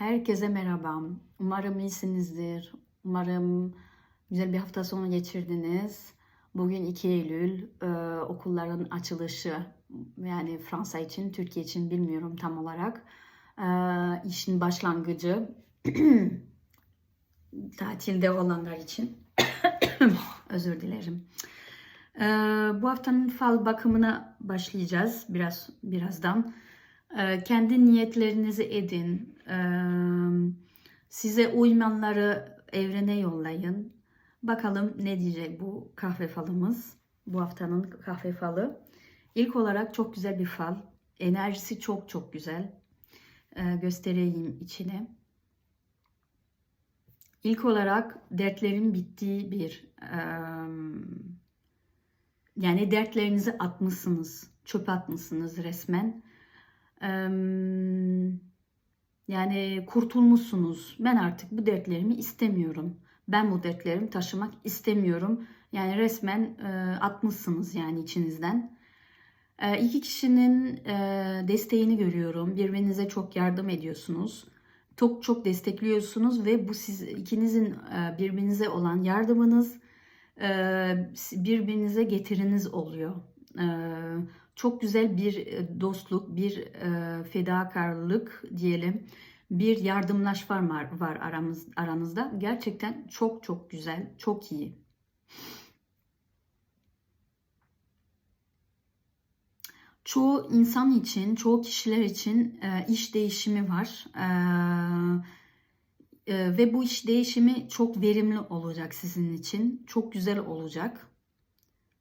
Herkese merhaba. Umarım iyisinizdir. Umarım güzel bir hafta sonu geçirdiniz. Bugün 2 Eylül e, okulların açılışı. Yani Fransa için, Türkiye için bilmiyorum tam olarak. E, işin başlangıcı. Tatilde olanlar için. Özür dilerim. E, bu haftanın fal bakımına başlayacağız biraz birazdan. Ee, kendi niyetlerinizi edin. Size uymayanları evrene yollayın. Bakalım ne diyecek bu kahve falımız. Bu haftanın kahve falı. İlk olarak çok güzel bir fal. Enerjisi çok çok güzel. Göstereyim içine. İlk olarak dertlerin bittiği bir yani dertlerinizi atmışsınız. Çöpe atmışsınız resmen. Em, yani kurtulmuşsunuz. Ben artık bu dertlerimi istemiyorum. Ben bu dertlerimi taşımak istemiyorum. Yani resmen e, atmışsınız yani içinizden. E, iki kişinin e, desteğini görüyorum. Birbirinize çok yardım ediyorsunuz. Çok çok destekliyorsunuz ve bu siz ikinizin e, birbirinize olan yardımınız e, birbirinize getiriniz oluyor. E, çok güzel bir e, dostluk, bir e, fedakarlık diyelim, bir yardımlaşma var, var aramız, aranızda. Gerçekten çok çok güzel, çok iyi. Çoğu insan için, çoğu kişiler için e, iş değişimi var. E, e, ve bu iş değişimi çok verimli olacak sizin için. Çok güzel olacak.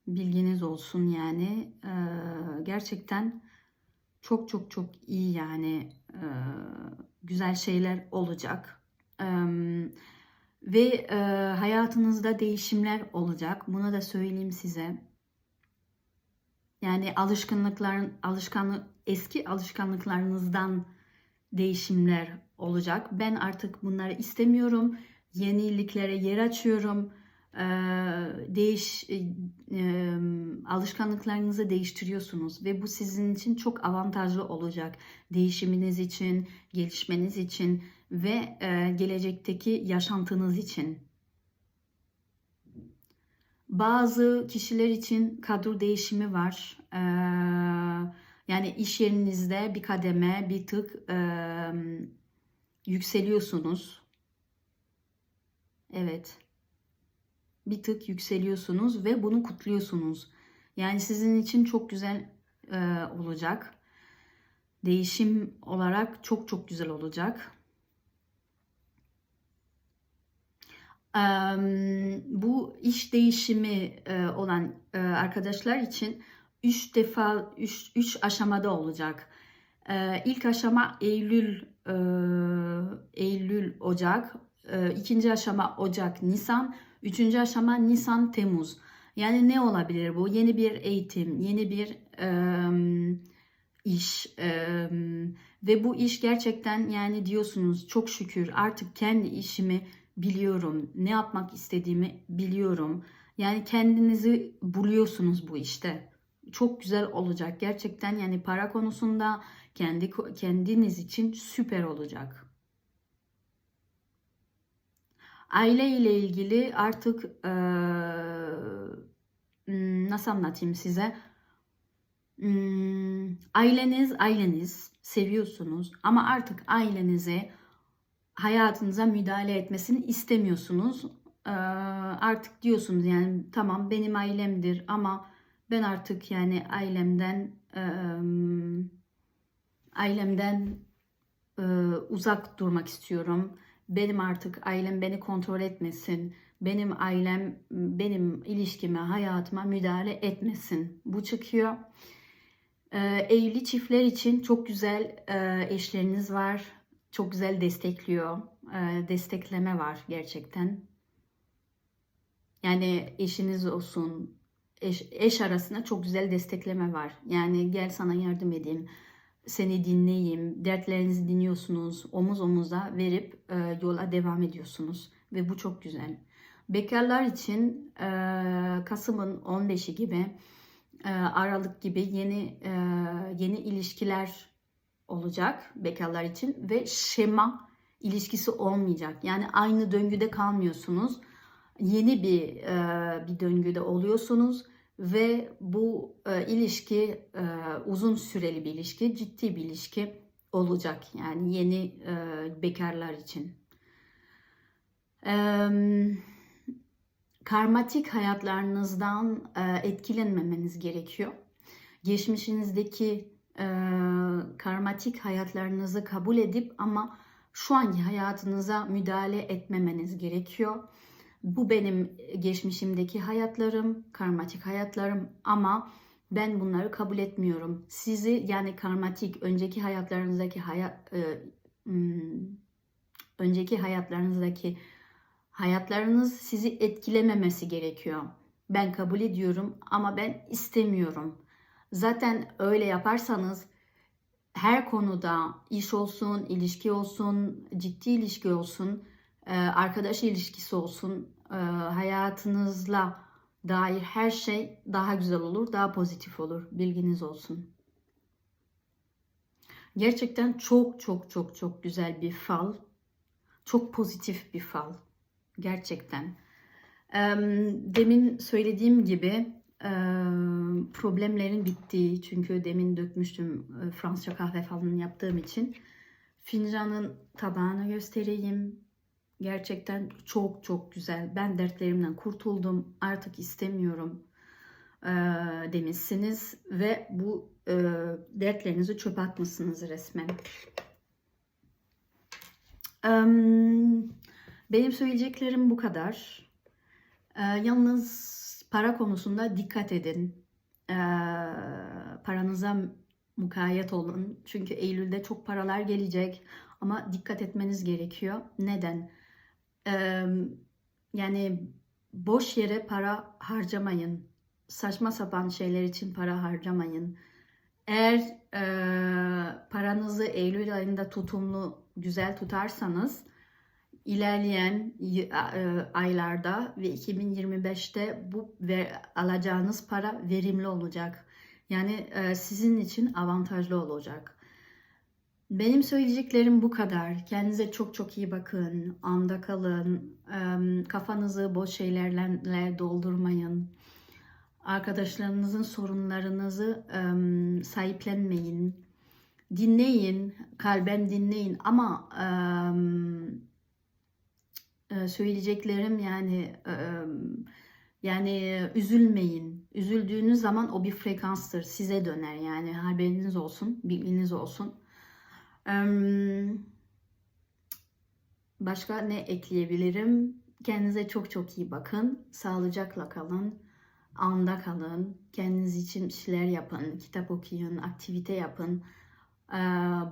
Bilginiz olsun yani. E, gerçekten çok çok çok iyi yani e, güzel şeyler olacak. Ve e, hayatınızda değişimler olacak. Bunu da söyleyeyim size. Yani alışkanlıkların alışkanlık eski alışkanlıklarınızdan değişimler olacak. Ben artık bunları istemiyorum. Yeniliklere yer açıyorum. Ee, değiş e, e, alışkanlıklarınızı değiştiriyorsunuz ve bu sizin için çok avantajlı olacak. Değişiminiz için, gelişmeniz için ve e, gelecekteki yaşantınız için. Bazı kişiler için kadro değişimi var. Ee, yani iş yerinizde bir kademe, bir tık e, yükseliyorsunuz. Evet. Bir tık yükseliyorsunuz ve bunu kutluyorsunuz. Yani sizin için çok güzel e, olacak. Değişim olarak çok çok güzel olacak. Em, bu iş değişimi e, olan e, arkadaşlar için 3 defa 3 3 aşamada olacak. E, ilk aşama Eylül e, Eylül Ocak, e, ikinci aşama Ocak Nisan, üçüncü aşama Nisan Temmuz. Yani ne olabilir bu? Yeni bir eğitim, yeni bir e, iş e, ve bu iş gerçekten yani diyorsunuz çok şükür artık kendi işimi biliyorum. Ne yapmak istediğimi biliyorum. Yani kendinizi buluyorsunuz bu işte. Çok güzel olacak. Gerçekten yani para konusunda kendi kendiniz için süper olacak. Aile ile ilgili artık e, nasıl anlatayım size? Hmm, aileniz aileniz seviyorsunuz ama artık ailenize hayatınıza müdahale etmesini istemiyorsunuz. Ee, artık diyorsunuz yani tamam benim ailemdir ama ben artık yani ailemden e, ailemden e, uzak durmak istiyorum. Benim artık ailem beni kontrol etmesin. Benim ailem benim ilişkime, hayatıma müdahale etmesin. Bu çıkıyor. E, evli çiftler için çok güzel e, eşleriniz var çok güzel destekliyor. E, destekleme var gerçekten. Yani eşiniz olsun, eş, eş arasında çok güzel destekleme var. Yani gel sana yardım edeyim, seni dinleyeyim, dertlerinizi dinliyorsunuz, omuz omuza verip e, yola devam ediyorsunuz. Ve bu çok güzel. Bekarlar için e, Kasım'ın 15'i gibi, e, Aralık gibi yeni e, yeni ilişkiler olacak bekarlar için ve şema ilişkisi olmayacak. Yani aynı döngüde kalmıyorsunuz. Yeni bir e, bir döngüde oluyorsunuz ve bu e, ilişki e, uzun süreli bir ilişki, ciddi bir ilişki olacak. Yani yeni e, bekarlar için. Eee karmatik hayatlarınızdan e, etkilenmemeniz gerekiyor. Geçmişinizdeki e, karmatik hayatlarınızı kabul edip ama şu anki hayatınıza müdahale etmemeniz gerekiyor. Bu benim geçmişimdeki hayatlarım, karmatik hayatlarım ama ben bunları kabul etmiyorum. Sizi yani karmatik önceki hayatlarınızdaki hayat e, hmm, önceki hayatlarınızdaki hayatlarınız sizi etkilememesi gerekiyor. Ben kabul ediyorum ama ben istemiyorum. Zaten öyle yaparsanız her konuda iş olsun, ilişki olsun, ciddi ilişki olsun, e, arkadaş ilişkisi olsun, e, hayatınızla dair her şey daha güzel olur, daha pozitif olur. Bilginiz olsun. Gerçekten çok çok çok çok güzel bir fal. Çok pozitif bir fal. Gerçekten. Demin söylediğim gibi problemlerin bittiği çünkü demin dökmüştüm Fransızca kahve falan yaptığım için fincanın tabağını göstereyim. Gerçekten çok çok güzel. Ben dertlerimden kurtuldum. Artık istemiyorum demişsiniz ve bu dertlerinizi çöpe atmışsınız resmen. Benim söyleyeceklerim bu kadar. Yalnız para konusunda dikkat edin. Paranıza mukayyet olun. Çünkü Eylül'de çok paralar gelecek ama dikkat etmeniz gerekiyor. Neden? Yani boş yere para harcamayın. Saçma sapan şeyler için para harcamayın. Eğer e, paranızı Eylül ayında tutumlu, güzel tutarsanız ilerleyen e, aylarda ve 2025'te bu ve alacağınız para verimli olacak. Yani e, sizin için avantajlı olacak. Benim söyleyeceklerim bu kadar. Kendinize çok çok iyi bakın. Anda kalın. Kafanızı boş şeylerle doldurmayın. Arkadaşlarınızın sorunlarınızı sahiplenmeyin. Dinleyin. Kalben dinleyin. Ama söyleyeceklerim yani yani üzülmeyin. Üzüldüğünüz zaman o bir frekanstır. Size döner yani haberiniz olsun, bilginiz olsun. Başka ne ekleyebilirim? Kendinize çok çok iyi bakın. Sağlıcakla kalın. Anda kalın. Kendiniz için şeyler yapın. Kitap okuyun, aktivite yapın.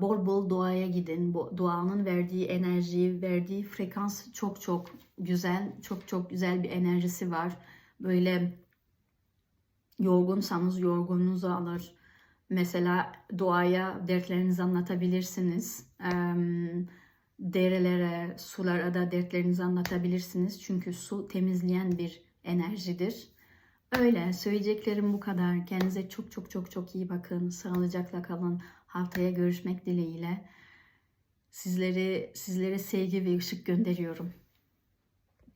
Bol bol doğaya gidin. Doğanın verdiği enerji, verdiği frekans çok çok güzel. Çok çok güzel bir enerjisi var. Böyle yorgunsanız yorgununuzu alır. Mesela doğaya dertlerinizi anlatabilirsiniz. Derelere, sulara da dertlerinizi anlatabilirsiniz. Çünkü su temizleyen bir enerjidir. Öyle söyleyeceklerim bu kadar. Kendinize çok çok çok çok iyi bakın. Sağlıcakla kalın. Haftaya görüşmek dileğiyle. Sizleri sizlere sevgi ve ışık gönderiyorum.